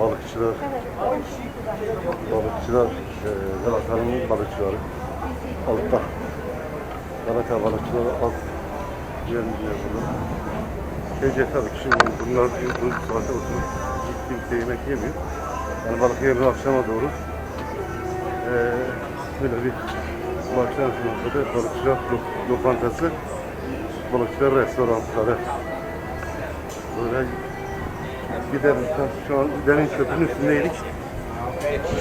Balıkçılar, balıkçılar, e, Galata'nın balıkçıları. Altta. Galata balıkçıları alt yerinde burada. Gece tabii şimdi bunlar bu saate oturup kimse yemek yemiyor. Yani balık yemiyor akşama doğru. E, böyle bir bu akşam sınıfta balıkçılar lo- lokantası, balıkçılar restoranları. Böyle gidelim. Şu an derin köprünün üstündeydik.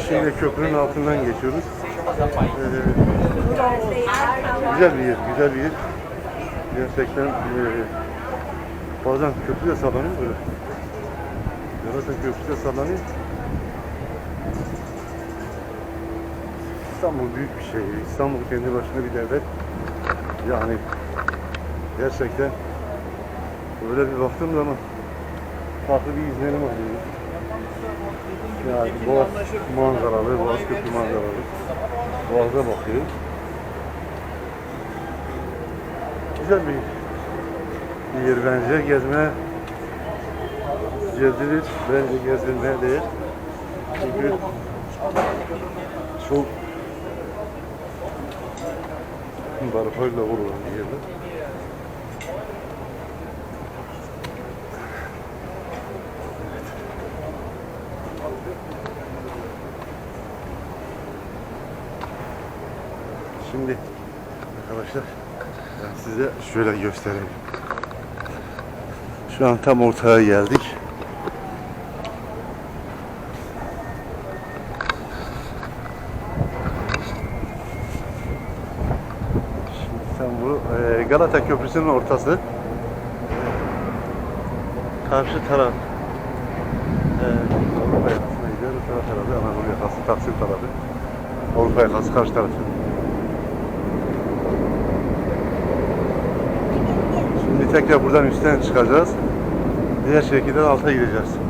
Şimdi köprünün altından geçiyoruz. Ee, güzel bir yer, güzel bir yer. Gerçekten e, bazen köprü de sallanıyor böyle. Zaten köprü de sallanıyor. İstanbul büyük bir şehir. İstanbul kendi başına bir devlet. Yani gerçekten öyle bir baktığım zaman farklı bir izlenim alıyor. Yani Boğaz manzaralı, Boğaz Köprü manzaralı. Boğaz'a bakıyor. Güzel bir, bir yer bence. Gezmeye gezilir. Bence gezilmeye değer. Çünkü çok barfayla vurulan bir yerler. Şimdi arkadaşlar ben size şöyle göstereyim. Şu an tam ortaya geldik. Şimdi sen bu e, Galata Köprüsü'nün ortası. Karşı taraf e, Avrupa yakasına gidiyor. Öbür tarafı Anadolu yakası, Taksim tarafı. Avrupa yakası karşı tarafı. Şimdi tekrar buradan üstten çıkacağız. Diğer şekilde alta gideceğiz.